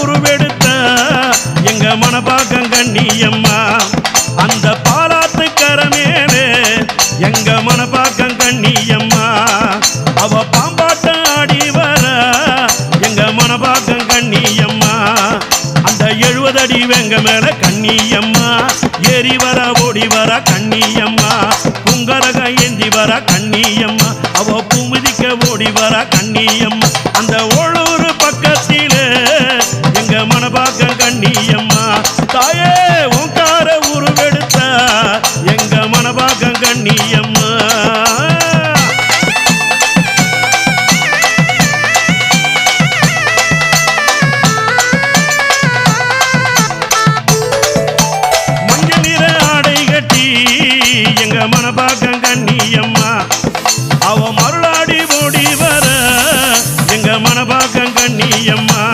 உருவெடுத்த எங்க மனபாகம் கண்ணியம்மா. அந்த பாலாத்து கரமேலே எங்க மனபாகம் கண்ணியம்மா. அவ பாம்பாட்டம் ஆடி வர எங்க மனபாகம் கண்ணியம்மா. அந்த எழுபது அடி வெங்க மேல கண்ணியம்மா. ஏறி வர ஓடி வர கண்ணியம்மா. புங்கரக ஏந்தி வர கண்ணியம்மா. அவ பூமிதிக்க ஓடி வர கண்ணியம்மா. அந்த ஓழ தாயே உங்கார உருவெடுத்த எங்க மனபாகம் கண்ணியம்மா. மஞ்சள் நிற ஆடை கட்டி எங்க மனபாகம் கண்ணியம்மா. அவ மருளாடி ஓடி வர எங்க மனபாகம் கண்ணியம்மா.